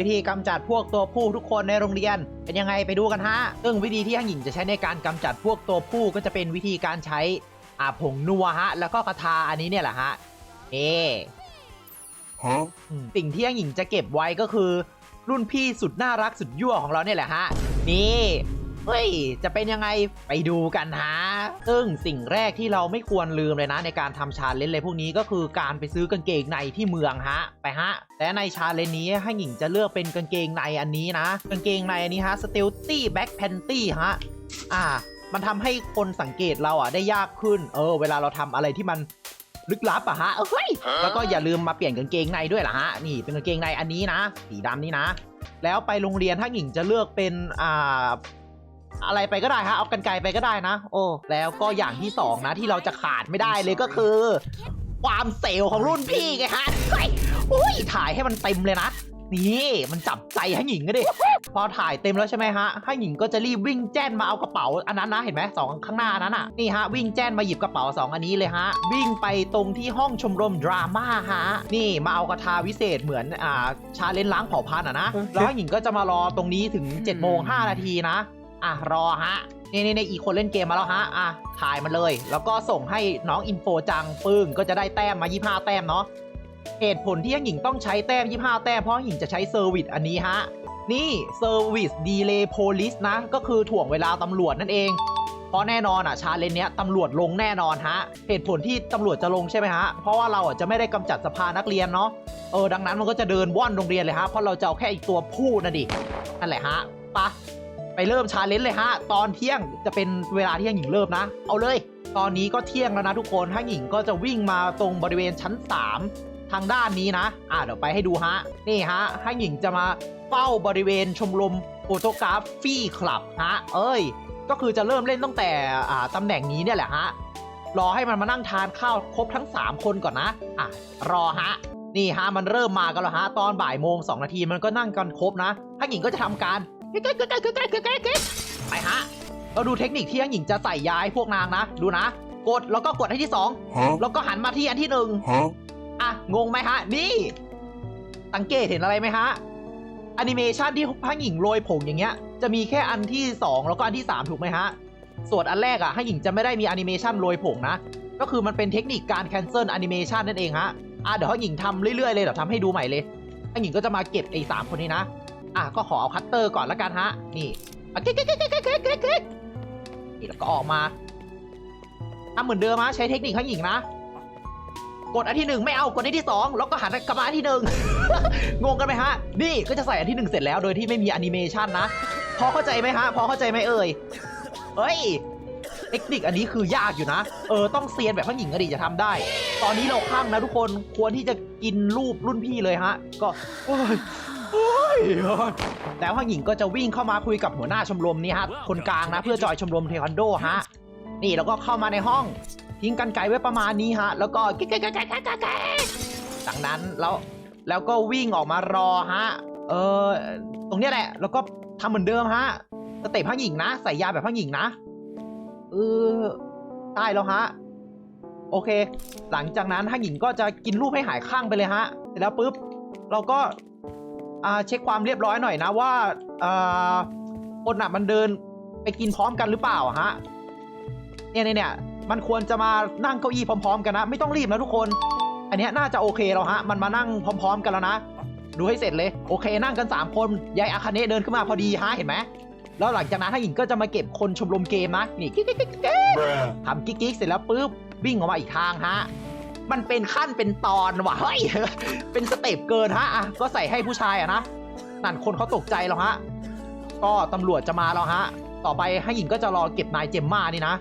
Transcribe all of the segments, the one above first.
วิธีกำจัดพวกตัวผู้ทุกคนในโรงเรียน เป็นยังไงไปดูกันฮะ ซึ่งวิธีที่ฮังหญิงจะใช้ในการกำจัดพวกตัวผู้ก็จะเป็นวิธีการใช้อ่าผงนัวฮะ แล้วก็คาถาอันนี้เนี่ยแหละฮะเอ Huh? อืมสิ่งที่ฮังหญิงจะเก็บไว้ก็คือ รุ่นพี่สุดน่ารักสุดยั่วของเราเนี่ยแหละฮะ นี่ เฮ้ย จะเป็นยังไงไปดูกันฮะ ซึ่งสิ่งแรกที่เราไม่ควรลืมเลยนะ ในการทำชาเลนจ์เลยพวกนี้ก็คือการไปซื้อกางเกงในที่เมืองฮะ ไปฮะ และในชาเลนจ์นี้ให้หญิงจะเลือกเป็นกางเกงในอันนี้นะ กางเกงในอันนี้ฮะ Stealthy Back Panty ฮะ อ่า มันทำให้คนสังเกตเราอะได้ยากขึ้น เออ เวลาเราทำอะไรที่มันลึกลับอะฮะเอ้ย แล้วก็อย่าลืมมาเปลี่ยนกางเกงในด้วยล่ะฮะ นี่เป็นกางเกงในอันนี้นะ สีดำนี่นะ แล้วไปโรงเรียนถ้าหญิงจะเลือกเป็นอ่า อะไรไปก็ได้ฮะเอากันไกลไปก็ได้นะ โอ้แล้วก็อย่างที่สองนะที่เราจะขาดไม่ได้เลยก็คือ ความเซลล์ของรุ่นพี่ไงฮะเฮ้ยอุ้ยถ่ายให้มันเต็มเลยนะนี่มันจับใจให้หญิงก็ดิพอถ่ายเต็มแล้วใช่ไหมฮะให้หญิงก็จะรีบวิ่งแจ้นมาเอากระเป๋าอันนั้นนะเห็นไหมสองข้างหน้านั้นอะนี่ฮะวิ่งแจ้นมาหยิบกระเป๋าสองอันนี้เลยฮะวิ่งไปตรงที่ห้องชมรมดราม่าฮะนี่มาเอากระทาวิเศษเหมือนอ่าชาเลนจ์ล้างเผ่าพันธุ์อะนะแล้วหญิงก็จะมารอตรงนี้ถึง7จ็ดโมงห้านาทีนะ อะรอฮะนี่นี่นี่อีกคนเล่นเกมมาแล้วฮะอะถ่ายมาเลย แล้วก็ส่งให้น้องอินโฟจังปึ้งก็จะได้แต้มมา 25 แต้มเนาะเหตุผลที่หญิงต้องใช้แต้ม 25 แต้มเพราะหญิงจะใช้เซอร์วิสอันนี้ฮะนี่เซอร์วิสดีเลย์โพลิสนะ ก็คือถ่วงเวลาตำรวจนั่นเอง เพราะแน่นอนอะชาเลนเนี้ยตำรวจลงแน่นอนฮะ เหตุผลที่ตำรวจจะลงใช่ไหมฮะ เพราะว่าเราอะจะไม่ได้กำจัดสภานักเรียนเนาะเออดังนั้นมันก็จะเดินว่อนโรงเรียนเลยฮะเพราะเราจะเอาแค่อีกตัวผู้นะดินั่นแหละฮะไปะ ไปเริ่มชาเลนจ์เลยฮะ ตอนเที่ยงจะเป็นเวลาที่หญิงเริ่มนะ เอาเลย ตอนนี้ก็เที่ยงแล้วนะทุกคนถ้าหญิงก็จะวิ่งมาตรงบริเวณชั้น 3 ทางด้านนี้นะ อ่าเดี๋ยวไปให้ดูฮะ นี่ฮะให้หญิงจะมาเฝ้าบริเวณชมรมโฟโตกราฟฟี่คลับฮะ เอ้ย ก็คือจะเริ่มเล่นตั้งแต่อ่าตำแหน่งนี้เนี่ยแหละฮะ รอให้มันมานั่งทานข้าวครบทั้ง 3 คนก่อนนะ อะรอฮะนี่ฮะมันเริ่มมากันแล้วฮะตอนบ่ายโมงสองนาทีมันก็นั่งกันครบนะถ้าหญิงก็จะทำการ ไปฮะ เราดูเทคนิคที่ทั้งหญิงจะใส่ยาให้พวกนางนะ ดูนะ กดแล้วก็กดให้ที่สองแล้วก็หันมาที่อันที่หนึ่งอะ งงไหมฮะ นี่ สังเกตเห็นอะไรไหมฮะแอนิเมชันที่พระหญิงโรยผงอย่างเงี้ย จะมีแค่อันที่ 2 แล้วก็อันที่ 3 ถูกไหมฮะ ส่วนอันแรกอะให้หญิงจะไม่ได้มีแอนิเมชันโรยผงนะ ก็คือมันเป็นเทคนิคการ cancel แอนิเมชันนั่นเองฮะ อะเดี๋ยวให้หญิงทำเรื่อยๆเลยเดี๋ยวทำให้ดูใหม่เลยให้หญิงก็จะมาเก็บไอ้สามคนนี้นะ อะก็ขอเอาคัตเตอร์ก่อนละกันฮะ นี่อะเก๊กเก๊กเก๊กเก๊กเก๊กเก๊กเก๊กนี่แล้วก็ออกมาทำเหมือนเดิมฮะใช้เทคนิคให้หญิงนะ กดอันที่หนึ่งไม่เอากดอันที่สองแล้วก็หันกลับมาอันที่หนึ่ง งงกันไหมฮะ นี่ก็จะใส่อันที่หนึ่งเสร็จแล้วโดยที่ไม่มีแอนิเมชันนะ พอเข้าใจไหมฮะ พอเข้าใจไหมเอ่ย เฮ้ยเทคนิคอันนี้คือยากอยู่นะ เออต้องเซียนแบบผู้หญิงก็ดีจะทำได้ ตอนนี้เราข้างนะทุกคนควรที่จะกินรูปรุ่นพี่เลยฮะ ก็ แล้วผู้หญิงก็จะวิ่งเข้ามาคุยกับหัวหน้าชมรมนี่ฮะ คนกลางนะเพื่อจอยชมรมเทควันโดฮะ นี่แล้วก็เข้ามาในห้อง ทิ้งกันไกลไว้ประมาณนี้ฮะ แล้วก็กิ๊กกิ๊กกิ๊กกิ๊กกิ๊กกิ๊กจากนั้นแล้วแล้วก็วิ่งออกมารอฮะ เออตรงเนี้ยแหละ แล้วก็ทำเหมือนเดิมฮะสเต็ปผู้หญิงนะใส่ยาแบบผู้หญิงนะเออได้แล้วฮะโอเค หลังจากนั้นถ้าหญิงก็จะกินรูปให้หายข้างไปเลยฮะ เสร็จแล้วปุ๊บ เราก็อ่า เช็คความเรียบร้อยหน่อยนะว่าอ่าคนอะมันเดินไปกินพร้อมกันหรือเปล่าอะฮะเนี่ยเนี่ยเนี่ยมันควรจะมานั่งเก้าอี้พร้อม ๆ กันนะ ไม่ต้องรีบนะทุกคน อันเนี้ยน่าจะโอเคแล้วฮะ มันมานั่งพร้อม ๆ กันแล้วนะ ดูให้เสร็จเลย โอเค นั่งกัน 3 คนยายอาคาเนะเดินขึ้นมาพอดีฮะเห็นไหมแล้วหลังจากนั้นถ้าหญิงก็จะมาเก็บคนชมรมเกมนะนี่กิ๊กกิ๊กกิ๊กกิ๊ก Bruh. ทำกิ๊กกิ๊กเสร็จแล้วปุ๊บวิ่งออกมาอีกทางฮะ มันเป็นขั้นเป็นตอนว่ะเฮ้ยเป็นสเต็ปเกินฮะอะก็ใส่ให้ผู้ชายอะนะนั่นคนเขาตกใจแล้วฮะก็ตำรวจจะมาแล้วฮะ ต่อไปให้หญิงก็จะรอเก็บนายเจมมานี่นะ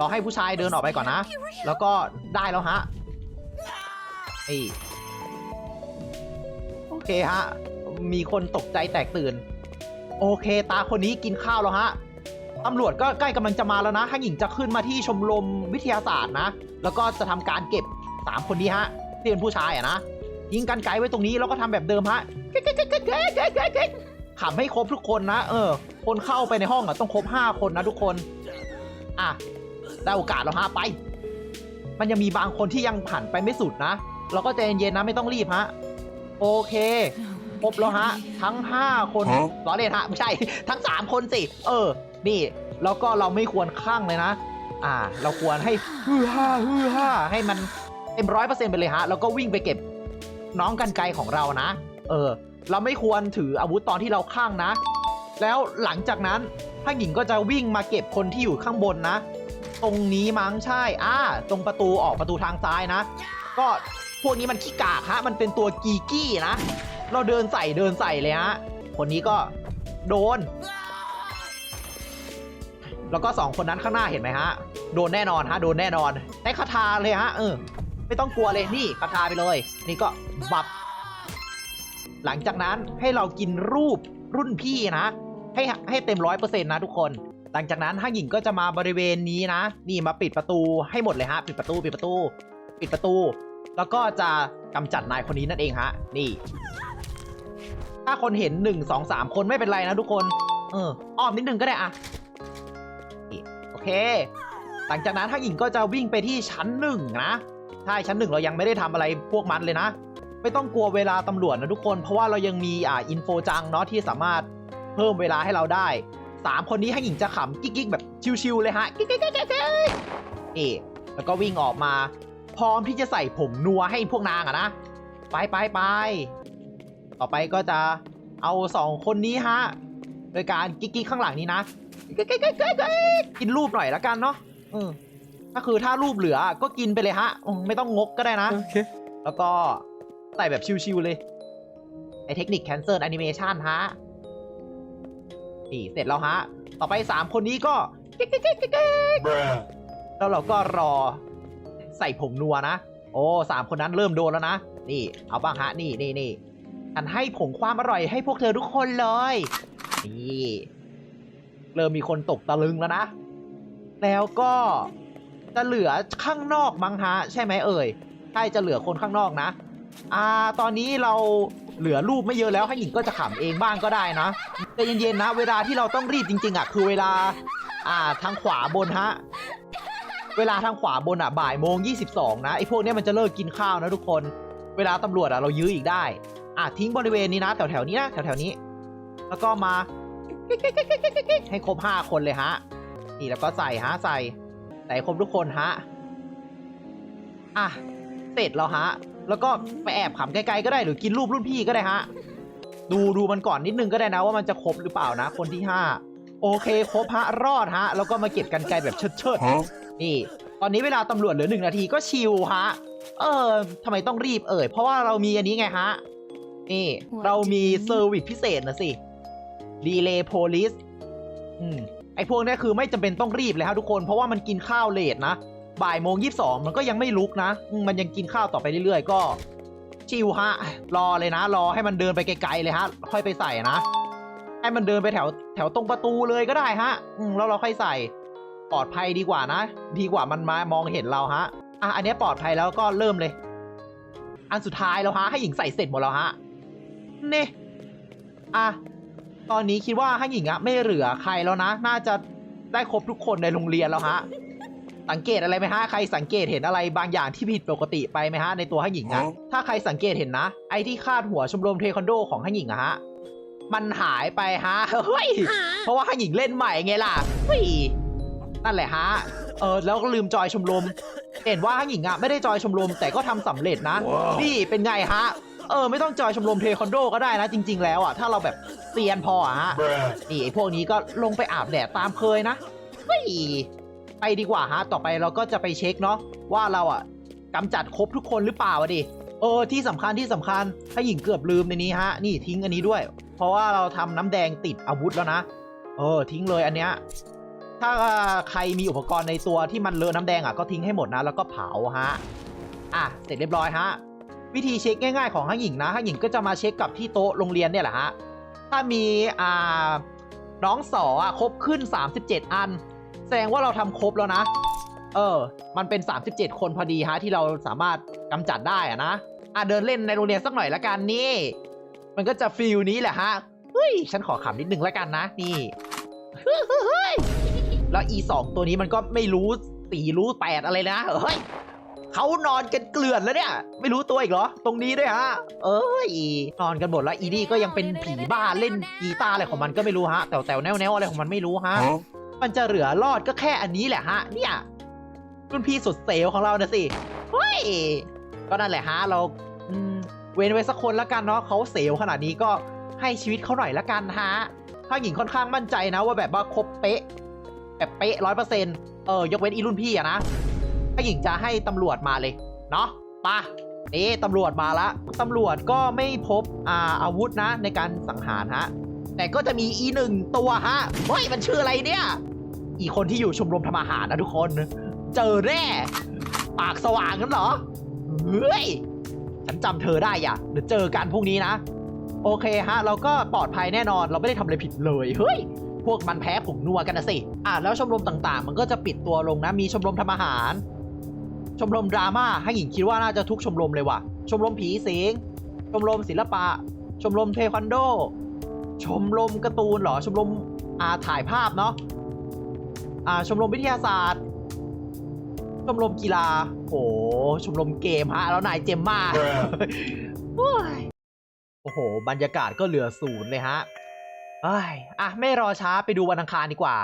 รอให้ผู้ชายเดินออกไปก่อนนะ แล้วก็ได้แล้วฮะนี่โอเคฮะ มีคนตกใจแตกตื่น โอเค ตาคนนี้กินข้าวแล้วฮะตำรวจก็ใกล้กำลังจะมาแล้วนะให้หญิงจะขึ้นมาที่ชมรมวิทยาศาสตร์นะ แล้วก็จะทำการเก็บ 3คนนี้ฮะที่เป็นผู้ชายอะนะยิงกันไกลไว้ตรงนี้แล้วก็ทำแบบเดิมฮะขำให้ครบทุกคนนะ เออ คนเข้าไปในห้องอะต้องครบ5คนนะทุกคน อะได้โอกาสแล้วฮะไป มันยังมีบางคนที่ยังผ่านไปไม่สุดนะเราก็ใจเย็นๆนะไม่ต้องรีบฮะโอเคครบแล้วฮะ ทั้ง5คนฮะล้อเล่นฮะไม่ใช่ ทั้ง3คนสิ เออ นี่แล้วก็เราไม่ควรข้างเลยนะ อ่า เราควรให้ฮือฮ่าฮือฮ่าให้มัน เต็มร้อยเปอร์เซ็นต์ไปเลยฮะ แล้วก็วิ่งไปเก็บน้องกันไกลของเรานะ เออ เราไม่ควรถืออาวุธตอนที่เราข้างนะ แล้วหลังจากนั้นท่านหญิงก็จะวิ่งมาเก็บคนที่อยู่ข้างบนนะ ตรงนี้มั้งใช่ อ่า ตรงประตูออกประตูทางซ้ายนะ ก็พวกนี้มันขี้กากฮะ มันเป็นตัวกีกี้นะ เราเดินใส่เดินใส่เลยฮะ คนนี้ก็โดน แล้วก็สองคนนั้นข้างหน้าเห็นไหมฮะ โดนแน่นอนฮะ โดนแน่นอนได้คาถาเลยฮะ เออ ไม่ต้องกลัวเลยนี่คาถาไปเลย นี่ก็บับ หลังจากนั้นให้เรากินรูปรุ่นพี่นะ ให้ให้เต็มร้อยเปอร์เซ็นต์นะทุกคน หลังจากนั้นห้างหญิงก็จะมาบริเวณนี้นะ นี่มาปิดประตูให้หมดเลยฮะ ปิดประตูปิดประตู ปิดประตู แล้วก็จะกำจัดนายคนนี้นั่นเองฮะ นี่ ถ้าคนเห็นหนึ่งสองสามคนไม่เป็นไรนะทุกคน เอออ้อมนิดนึงก็ได้อะโอเค หลังจากนั้นห้างหญิงก็จะวิ่งไปที่ชั้นหนึ่งนะ ใช่ชั้นหนึ่งเรายังไม่ได้ทำอะไรพวกมันเลยนะ ไม่ต้องกลัวเวลาตำรวจนะทุกคน เพราะว่าเรายังมีอ่าอินโฟจังเนาะที่สามารถเพิ่มเวลาให้เราได้สามคนนี้ให้หญิงจะขำกิ๊กๆแบบชิวๆเลยฮะกิ๊กๆๆๆนี่แล้วก็วิ่งออกมา พร้อมที่จะใส่ผงนัวให้พวกนางอะนะไปไปไปต่อไปก็จะเอาสองคนนี้ฮะโดยการกิ๊กๆข้างหลังนี้นะกิ๊กๆๆๆกินรูปหน่อยละกันเนาะเออ ถ้าคือถ้ารูปเหลือก็กินไปเลยฮะอืมไม่ต้องงกก็ได้นะ Okay. แล้วก็ใส่แบบชิวๆเลย ไอเทคนิค Cancel Animation ฮะ นี่ เสร็จแล้วฮะ ต่อไป 3 คนนี้ก็กิ๊กๆ Bruh. ๆแล้วเราก็รอใส่ผงนัวนะ โอ้สามคนนั้นเริ่มโดนแล้วนะ นี่ เอาบ้างฮะ นี่นี่นี่ฉันให้ผงความอร่อยให้พวกเธอทุกคนเลย นี่ เริ่มมีคนตกตะลึงแล้วนะ แล้วก็ จะเหลือข้างนอกมั้งฮะใช่ไหมเอ่ยใช่จะเหลือคนข้างนอกนะ อ่า ตอนนี้เราเหลือรูปไม่เยอะแล้วให้หญิงก็จะขำเองบ้างก็ได้นะแต่เย็นๆนะ เวลาที่เราต้องรีบจริง ๆอะคือเวลา อ่าทางขวาบนฮะเวลาทางขวาบนอะบ่ายโมง22นะไอ้พวกเนี้ยมันจะเลิกกินข้าวนะทุกคน เวลาตำรวจอะเรายื้ออีกได้ อะทิ้งบริเวณนี้นะแถวๆนี้นะแถวๆนี้ แล้วก็มาให้ครบ5คนเลยฮะนี่แล้วก็ใส่ฮะใส่ ใส่ครบทุกคนฮะ อะ เสร็จแล้วฮะ แล้วก็ไปแอบขำไกลๆก็ได้หรือกินรูปรุ่นพี่ก็ได้ฮะ ดูดูมันก่อนนิดนึงก็ได้นะว่ามันจะครบหรือเปล่านะ คนที่5โอเค ครบฮะ รอดฮะ แล้วก็มาเก็บกันไกลแบบเชิด Huh? ๆนี่ ตอนนี้เวลาตำรวจเหลือหนึ่งนาทีก็ชิลฮะ เออทำไมต้องรีบเอ่ย เพราะว่าเรามีอันนี้ไงฮะ นี่ เรามีเซอร์วิสพิเศษนะสิ ดีเลย์โพลิสอืม ไอพวกนี้คือไม่จำเป็นต้องรีบเลยครับทุกคน เพราะว่ามันกินข้าวเลทนะ บ่ายโมงยี่สองมันก็ยังไม่ลุกนะ มันยังกินข้าวต่อไปเรื่อยๆ ก็ชิลฮะ รอเลยนะ รอให้มันเดินไปไกลๆเลยฮะ ค่อยไปใส่นะ ให้มันเดินไปแถวแถวตรงประตูเลยก็ได้ฮะ อืมแล้วเราค่อยใส่ ปลอดภัยดีกว่านะ ดีกว่ามันมามองเห็นเราฮะ อะ อันนี้ปลอดภัยแล้วก็เริ่มเลย อันสุดท้ายแล้วฮะ ให้หญิงใส่เสร็จหมดแล้วฮะ นี่ อะ ตอนนี้คิดว่าให้หญิงอะไม่เหลือใครแล้วนะ น่าจะได้ครบทุกคนในโรงเรียนแล้วฮะ สังเกตอะไรไหมฮะ ใครสังเกตเห็นอะไรบางอย่างที่ผิดปกติไปไหมฮะ ในตัวให้หญิงอะอ๋อถ้าใครสังเกตเห็นนะ ไอ้ที่คาดหัวชมรมเทควันโดของให้หญิงอะฮะ มันหายไปฮะ เฮ้ย เพราะว่าให้หญิงเล่นใหม่ไงล่ะเฮ้ยนั่นแหละฮะ เออแล้วก็ลืมจอยชมรม เห็นว่าให้หญิงอะไม่ได้จอยชมรมแต่ก็ทำสำเร็จนะว้าวนี่เป็นไงฮะ เออไม่ต้องจอยชมรมเทควันโดก็ได้นะจริง ๆ แล้วอะถ้าเราแบบเซียนพออะฮะ Bruh. นี่ไอ้พวกนี้ก็ลงไปอาบแดดตามเคยนะเฮ้ยไปดีกว่าฮะ ต่อไปเราก็จะไปเช็คเนาะว่าเราอะกำจัดครบทุกคนหรือเปล่าวะดิเออที่สำคัญที่สำคัญถ้าหญิงเกือบลืมในนี้ฮะ นี่ทิ้งอันนี้ด้วย เพราะว่าเราทำน้ำแดงติดอาวุธแล้วนะ เออ ทิ้งเลยอันเนี้ย ถ้าใครมีอุปกรณ์ในตัวที่มันเลอะน้ำแดงอะก็ทิ้งให้หมดนะ แล้วก็เผาฮะ อะ เสร็จเรียบร้อยฮะ วิธีเช็คง่ายๆของห้างหญิงนะห้างหญิงก็จะมาเช็คกับที่โต๊ะโรงเรียนเนี่ยแหละฮะถ้ามีอ่าน้องสออะครบขึ้น 37 อัน แสดงว่าเราทำครบแล้วนะ เออ มันเป็น 37 คนพอดีฮะที่เราสามารถกำจัดได้อะนะอะเดินเล่นในโรงเรียนสักหน่อยละกันนี่ มันก็จะฟิลนี้แหละฮะเฮ้ยฉันขอขำนิดนึงละกันนะนี่เฮ้ยแล้ว e 2ตัวนี้มันก็ไม่รู้สีรู้แปดอะไรเลยนะเฮ้ย เขานอนกันเกลื่อนแล้วเนี่ย ไม่รู้ตัวอีกเหรอ ตรงนี้ด้วยฮะ เอ้ยนอนกันหมดแล้วอีนี่ก็ยังเป็นผีบ้าเล่นกีตาร์อะไรของมันก็ไม่รู้ฮะ แต่แต่แนวแนวอะไรของมันไม่รู้ฮะ มันจะเหลือรอดก็แค่อันนี้แหละฮะ เนี่ยรุ่นพี่สุดเซลของเรานะสิเฮ้ยก็นั่นแหละฮะเราเว้นไว้สักคนละกันเนาะเขาเซลลขนาดนี้ก็ให้ชีวิตเขาหน่อยละกันฮะถ้าหญิงค่อนข้างมั่นใจนะว่าแบบว่าครบเป๊ะ แบบเป๊ะร้อยเปอร์เซ็นต์เออยกเว้นอีรุ่นพี่อะนะ ถ้าหญิงจะให้ตำรวจมาเลยเนาะปะนี่ตำรวจมาละตำรวจก็ไม่พบอ่าอาวุธนะในการสังหารฮะแต่ก็จะมีอีหนึ่งตัวฮะเฮ้ยมันชื่ออะไรเนี่ย อีคนที่อยู่ชมรมทำอาหารนะทุกคน เจอแน่ปากสว่างกันเหรอเฮ้ยฉันจำเธอได้อะเดี๋ยวเจอกันพรุ่งนี้นะ โอเคฮะ เราก็ปลอดภัยแน่นอนเราไม่ได้ทำอะไรผิดเลยเฮ้ยพวกมันแพ้ผงนัวกันนะสิ อะแล้วชมรมต่างๆ มันก็จะปิดตัวลงนะ มีชมรมทำอาหาร ชมรมดราม่าให้หญิงคิดว่าน่าจะทุกชมรมเลยว่ะ ชมรมผีสิงชมรมศิลปะ ชมรมเทควันโด ชมรมการ์ตูนเหรอ ชมรมอ่าถ่ายภาพเนาะอ่าชมรมวิทยาศาสตร์ ชมรมกีฬาโอ้ชมรมเกมฮะ แล้วนายเจมมา Bruh. โอ้ยโอ้โห บรรยากาศก็เหลือศูนย์เลยฮะเอ้ยอะ ไม่รอช้าไปดูวันอังคารดีกว่า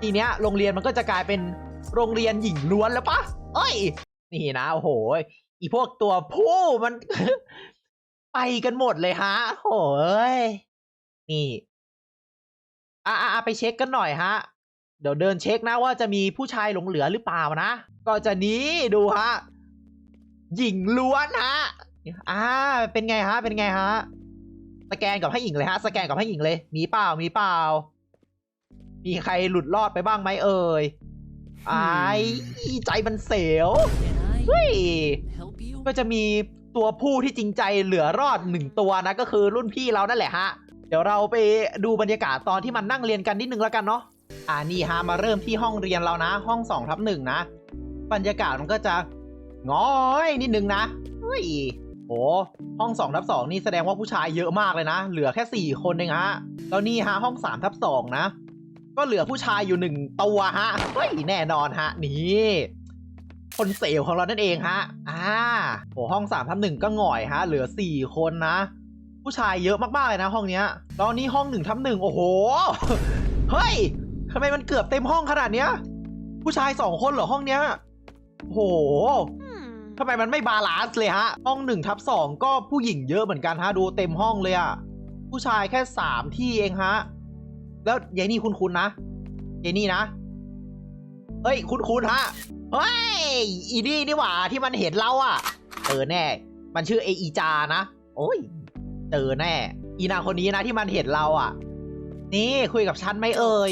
ทีเนี้ยโรงเรียนมันก็จะกลายเป็น โรงเรียนหญิงล้วนแล้วปะเอ้ย นี่นะโอ้โหอีพวกตัวผู้มัน ไปกันหมดเลยฮะโอ้ยนี่อะอะไปเช็คกันหน่อยฮะ เดี๋ยวเดินเช็คนะว่าจะมีผู้ชายหลงเหลือหรือเปล่านะ ก็จะนี้ดูฮะ หญิงล้วนฮะ อ่า เป็นไงฮะ เป็นไงฮะ สแกนกับให้หญิงเลยฮะ สแกนกับให้หญิงเลย มีเปล่า มีเปล่า มีใครหลุดรอดไปบ้างไหมเอ่ย ไอ้ใจมันเสียว Can เฮ้ย I help you? ก็จะมีตัวผู้ที่จริงใจเหลือรอดหนึ่งตัวนะก็คือรุ่นพี่เรานั่นแหละฮะ เดี๋ยวเราไปดูบรรยากาศตอนที่มันนั่งเรียนกันนิดนึงแล้วกันเนาะอ่านี่ฮะมาเริ่มที่ห้องเรียนเรานะ ห้องสองทับหนึ่งนะ บรรยากาศมันก็จะง้อยนิดนึงนะเฮ้ยโอ้ห้องสองทับสองนี่แสดงว่าผู้ชายเยอะมากเลยนะ เหลือแค่สี่คนเองฮะแล้วนี่ฮะห้องสามทับสองนะ ก็เหลือผู้ชายอยู่หนึ่งตัวฮะเฮ้ยแน่นอนฮะ นี่คนเซลล์ของเรานั่นเองฮะ อ่าโหห้องสามทับหนึ่งก็หง่อยฮะ เหลือสี่คนนะ ผู้ชายเยอะมากๆเลยนะห้องเนี้ยแล้วนี่ห้องหนึ่งทับหนึ่งโอ้โห เฮ้ยทำไมมันเกือบเต็มห้องขนาดเนี้ย ผู้ชายสองคนเหรอห้องเนี้ยโอ้โหทำไมมันไม่บาลานซ์เลยฮะ ห้องหนึ่งทับสองก็ผู้หญิงเยอะเหมือนกันฮะ ดูเต็มห้องเลยอะผู้ชายแค่สามที่เองฮะ แล้วยายนี่คุ้นๆนะยายนี่นะ เฮ้ย คุ้นๆฮะ เฮ้ย อีนี่นี่หว่าที่มันเห็นเราอะเจอแน่ มันชื่อเออีจานะ โอ้ย เจอแน่ อีนางคนนี้นะที่มันเห็นเราอะนี่คุยกับฉันไหมเอ่ย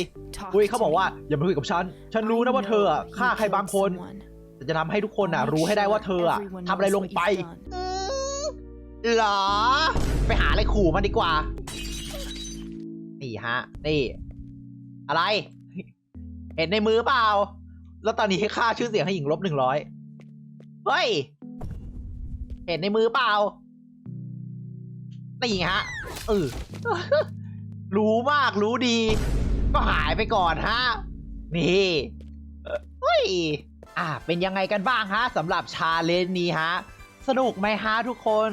อุ้ยเขาบอกว่าอย่ามาคุยกับฉัน ฉันรู้นะว่าเธออะฆ่าใครบางคนแต่จะทำให้ทุกคนอะ รู้ให้ได้ว่าเธออะทำอะไรลงไปอืมเหรอ ไปหาอะไรขู่มันดีกว่า นี่ฮะ นี่ อะไร เห็นในมือเปล่า แล้วตอนนี้ค่าชื่อเสียงให้หญิงลบหนึ่งร้อยเฮ้ย เห็นในมือเปล่านี่ฮะเออรู้มากรู้ดี ก็หายไปก่อนฮะ นี่เฮ้ยอ่าเป็นยังไงกันบ้างฮะสำหรับชาเลนจ์นี้ฮะ สนุกไหมฮะทุกคน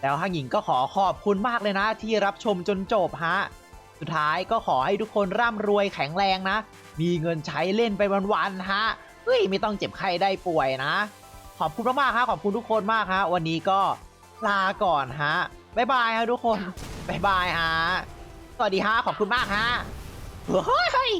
แล้วฮังหญิงก็ขอขอบคุณมากเลยนะ ที่รับชมจนจบฮะ สุดท้ายก็ขอให้ทุกคนร่ำรวยแข็งแรงนะ มีเงินใช้เล่นไปวันๆฮะเฮ้ยไม่ต้องเจ็บไข้ได้ป่วยนะ ขอบคุณมากๆครับขอบคุณทุกคนมากฮะวันนี้ก็ลาก่อนฮะบ๊ายบายฮะทุกคนบ๊ายบายฮะสวัสดีฮะขอบคุณมากฮะเฮ้ย